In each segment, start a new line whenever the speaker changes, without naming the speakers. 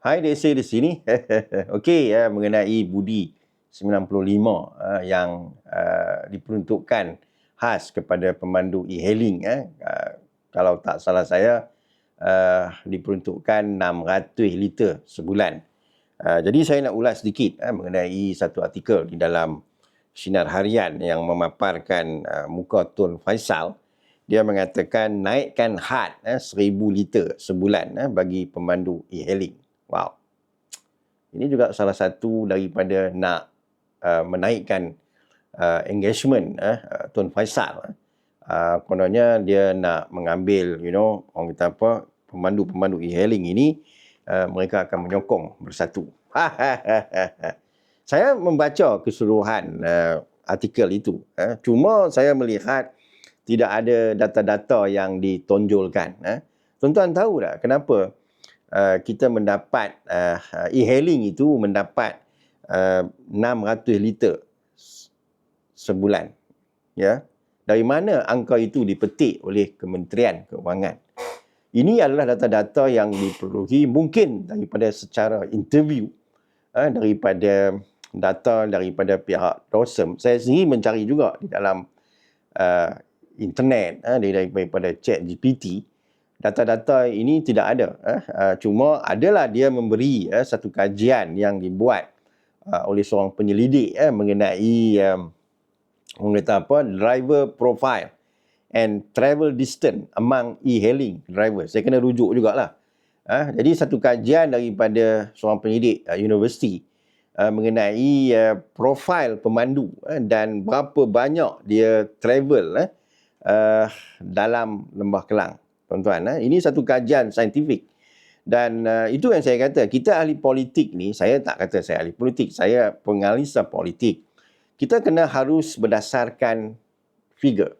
Hai Desi di sini. Okey, ya, mengenai budi 95 uh, yang uh, diperuntukkan khas kepada pemandu e-hailing. Eh. Uh, kalau tak salah saya, uh, diperuntukkan 600 liter sebulan. Uh, jadi saya nak ulas sedikit uh, mengenai satu artikel di dalam Sinar Harian yang memaparkan uh, muka Tun Faisal dia mengatakan naikkan had eh, seribu liter sebulan eh, bagi pemandu e-hailing. Wow. Ini juga salah satu daripada nak uh, menaikkan uh, engagement eh, uh, Tun Faisal. Eh. Uh, kononnya dia nak mengambil, you know, orang kata apa, pemandu-pemandu e-hailing ini, uh, mereka akan menyokong bersatu. saya membaca keseluruhan uh, artikel itu. Eh. Cuma saya melihat tidak ada data-data yang ditonjolkan. Eh. Tuan-tuan tahu tak kenapa uh, kita mendapat uh, e-hailing itu mendapat uh, 600 liter sebulan. Ya. Dari mana angka itu dipetik oleh Kementerian Keuangan? Ini adalah data-data yang diperlukan mungkin daripada secara interview uh, daripada data daripada pihak DOSM. Saya sendiri mencari juga di dalam uh, internet uh, daripada chat GPT data-data ini tidak ada uh, uh, cuma adalah dia memberi uh, satu kajian yang dibuat uh, oleh seorang penyelidik uh, mengenai um, kata apa driver profile and travel distance among e-hailing driver saya kena rujuk jugalah. Uh, jadi satu kajian daripada seorang penyelidik uh, universiti uh, mengenai uh, profil pemandu uh, dan berapa banyak dia travel uh, uh, dalam lembah kelang tuan-tuan uh. ini satu kajian saintifik. Dan uh, itu yang saya kata kita ahli politik ni saya tak kata saya ahli politik saya pengalisa politik. Kita kena harus berdasarkan figure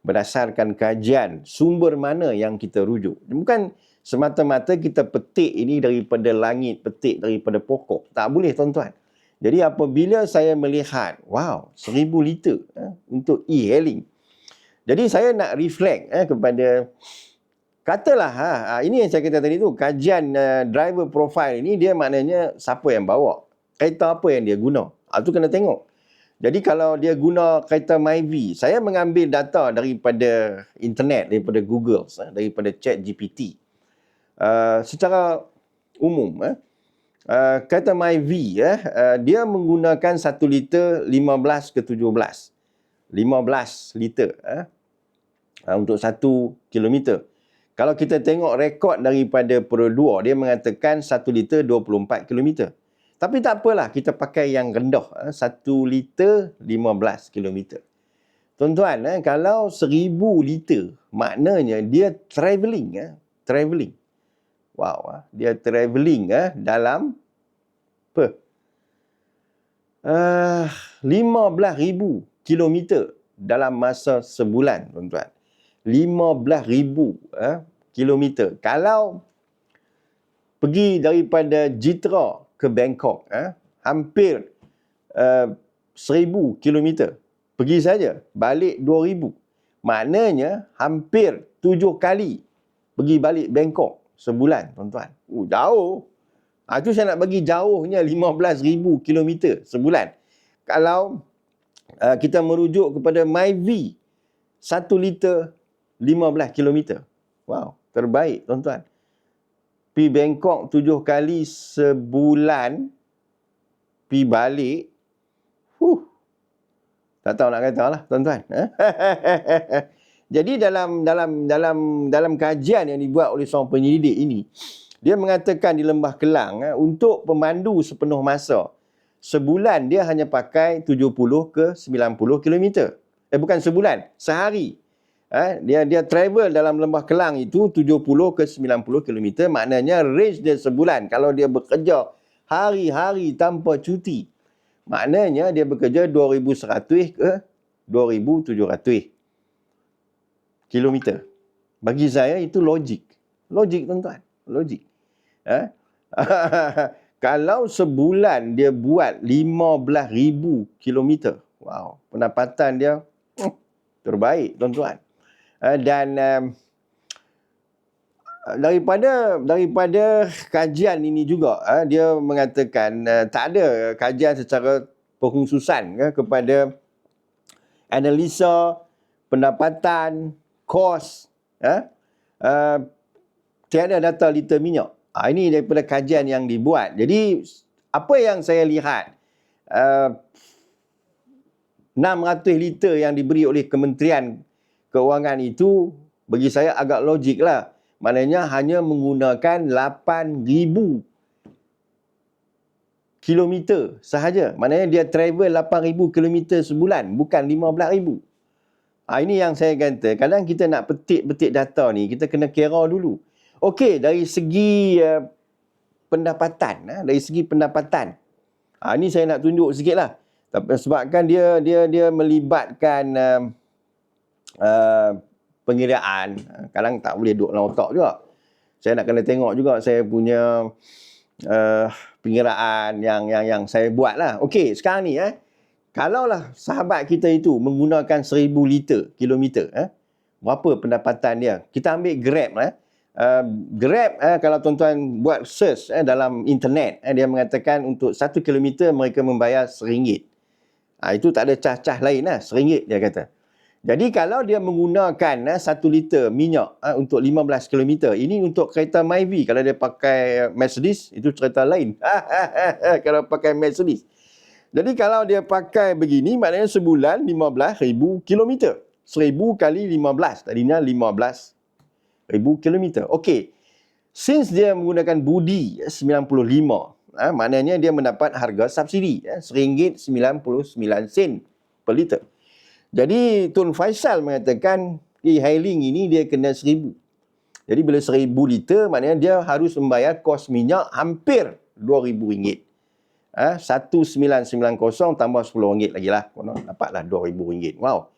berdasarkan kajian sumber mana yang kita rujuk. Bukan semata-mata kita petik ini daripada langit petik daripada pokok. Tak boleh tuan-tuan. Jadi apabila saya melihat wow seribu liter eh, untuk e-hailing. Jadi saya nak reflect eh, kepada katalah ha, ha, ini yang saya kata tadi tu kajian uh, driver profile ini dia maknanya siapa yang bawa kereta apa yang dia guna. Ah tu kena tengok. Jadi kalau dia guna kereta MyV, saya mengambil data daripada internet, daripada Google, eh, daripada Chat GPT. Uh, secara umum, eh, uh, kereta MyV, eh, uh, dia menggunakan 1 liter 15 ke 17. 15 liter. Eh. Ah, untuk satu kilometer. Kalau kita tengok rekod daripada 2, dia mengatakan satu liter 24 kilometer. Tapi tak apalah, kita pakai yang rendah. Eh, satu liter 15 kilometer. Tuan-tuan, eh, kalau seribu liter, maknanya dia travelling. Eh, travelling. Wow, dia travelling dalam apa? Uh, 15,000 kilometer dalam masa sebulan, tuan-tuan. 15,000 eh, kilometer. Kalau pergi daripada Jitra ke Bangkok, eh, hampir eh, 1,000 kilometer. Pergi saja, balik 2,000. Maknanya hampir tujuh kali pergi balik Bangkok sebulan, tuan-tuan. Uh, jauh. Itu saya nak bagi jauhnya 15,000 kilometer sebulan. Kalau uh, kita merujuk kepada MyV, satu liter 15 km. Wow, terbaik tuan-tuan. Pi Bangkok tujuh kali sebulan, pi balik, huh, tak tahu nak kata lah tuan-tuan. Jadi dalam dalam dalam dalam kajian yang dibuat oleh seorang penyelidik ini, dia mengatakan di Lembah Kelang eh, untuk pemandu sepenuh masa, sebulan dia hanya pakai 70 ke 90 km. Eh bukan sebulan, sehari eh, dia dia travel dalam lembah kelang itu 70 ke 90 km maknanya range dia sebulan. Kalau dia bekerja hari-hari tanpa cuti maknanya dia bekerja 2100 ke 2700 km bagi saya itu logik. Logik tuan-tuan. Logik. Eh? kalau sebulan dia buat 15000 km wow pendapatan dia hmm, terbaik tuan-tuan dan um, daripada daripada kajian ini juga uh, dia mengatakan uh, tak ada kajian secara pengkhususan uh, kepada analisa pendapatan kos uh, tiada data liter minyak. Uh, ini daripada kajian yang dibuat. Jadi apa yang saya lihat uh, 600 liter yang diberi oleh Kementerian Keuangan itu bagi saya agak logik lah. Maknanya hanya menggunakan 8,000 kilometer sahaja. Maknanya dia travel 8,000 kilometer sebulan, bukan 15,000. Ha, ini yang saya kata. Kadang kita nak petik-petik data ni, kita kena kira dulu. Okey, dari segi uh, pendapatan, uh, dari segi pendapatan. Ha, ini saya nak tunjuk sikit lah. Sebabkan dia dia dia melibatkan uh, uh, pengiraan. Kadang tak boleh duduk dalam otak juga. Saya nak kena tengok juga saya punya uh, pengiraan yang yang yang saya buat lah. Okey, sekarang ni eh. Kalaulah sahabat kita itu menggunakan 1000 liter kilometer eh. Berapa pendapatan dia? Kita ambil Grab eh. Uh, Grab eh, kalau tuan-tuan buat search eh, dalam internet eh, dia mengatakan untuk 1 kilometer mereka membayar RM1. Ha, itu tak ada cah-cah lain lah. RM1 dia kata. Jadi kalau dia menggunakan eh, satu liter minyak eh, untuk 15 km, ini untuk kereta Myvi. Kalau dia pakai Mercedes, itu cerita lain. kalau pakai Mercedes. Jadi kalau dia pakai begini, maknanya sebulan 15,000 km. 1000 kali 15. Tadinya 15,000 km. Okey. Since dia menggunakan budi 95, eh, maknanya dia mendapat harga subsidi. Eh, RM1.99 per liter. Jadi Tun Faisal mengatakan e-hailing ini dia kena seribu. Jadi bila seribu liter maknanya dia harus membayar kos minyak hampir RM2,000. Ha, 1990 tambah RM10 lagi lah. Dapatlah RM2,000. Wow.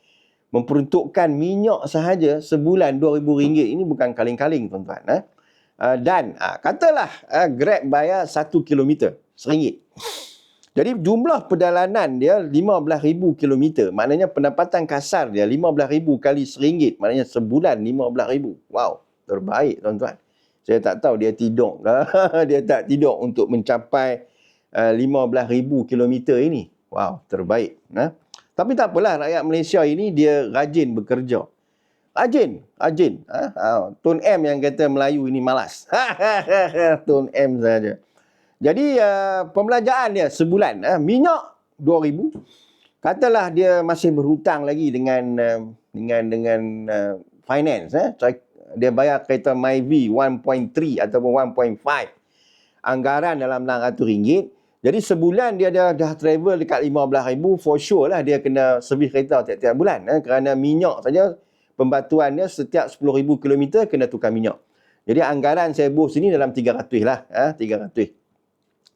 Memperuntukkan minyak sahaja sebulan RM2,000 ini bukan kaling-kaling tuan-tuan. Ha? Dan ha, katalah ha, Grab bayar 1 km RM1. Jadi jumlah perjalanan dia 15,000 km. Maknanya pendapatan kasar dia 15,000 kali RM1. Maknanya sebulan 15,000. Wow, terbaik tuan-tuan. Saya tak tahu dia tidur ke. dia tak tidur untuk mencapai uh, 15,000 km ini. Wow, terbaik. Ha? Tapi tak apalah, rakyat Malaysia ini dia rajin bekerja. Rajin, rajin. Ha? Ha. Tun M yang kata Melayu ini malas. Tun M saja. Jadi uh, pembelanjaan dia sebulan uh, minyak 2000 katalah dia masih berhutang lagi dengan uh, dengan dengan uh, finance eh. Dia bayar kereta MyV 1.3 ataupun 1.5 anggaran dalam RM600 jadi sebulan dia dah dah travel dekat 15000 for sure lah dia kena servis kereta tiap-tiap bulan eh, kerana minyak saja pembatuan dia setiap 10000 km kena tukar minyak. Jadi anggaran saya bos sini dalam 300 lah eh, 300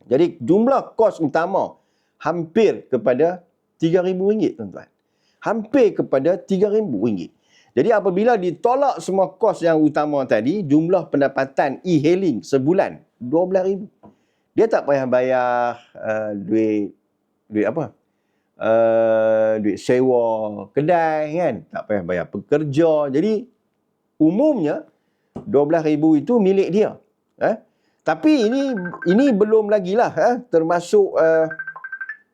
jadi jumlah kos utama hampir kepada RM3,000 tuan-tuan. Hampir kepada RM3,000. Jadi apabila ditolak semua kos yang utama tadi, jumlah pendapatan e-hailing sebulan RM12,000. Dia tak payah bayar uh, duit duit apa? Uh, duit sewa kedai kan. Tak payah bayar pekerja. Jadi umumnya RM12,000 itu milik dia. Eh? Tapi ini ini belum lagi lah eh? termasuk uh,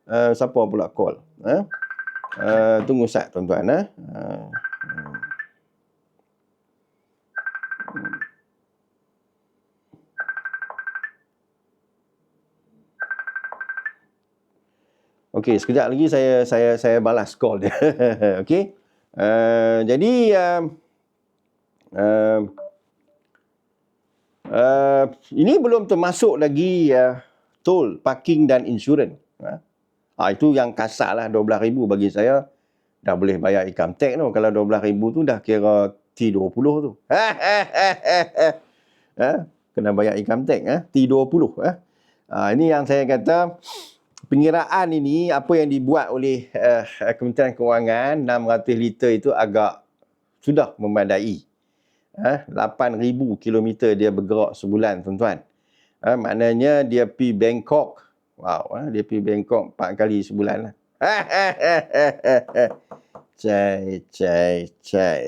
uh, siapa pula call. Eh? Uh, tunggu sat tuan-tuan. Eh? Okey, sekejap lagi saya saya saya balas call dia. Okey. Uh, jadi uh, uh, Uh, ini belum termasuk lagi uh, tol, parking dan insurans. Uh. Ha, itu yang kasar lah RM12,000 bagi saya. Dah boleh bayar income tax tu. Kalau RM12,000 tu dah kira T20 tu. ha, kena bayar income tax. Ha? T20. Ha? Ha, ini yang saya kata, pengiraan ini, apa yang dibuat oleh uh, Kementerian Kewangan, 600 liter itu agak sudah memadai eh, 8,000 km dia bergerak sebulan tuan-tuan. Eh, maknanya dia pi Bangkok. Wow, eh, dia pi Bangkok 4 kali sebulan lah. Cai, cai, cai.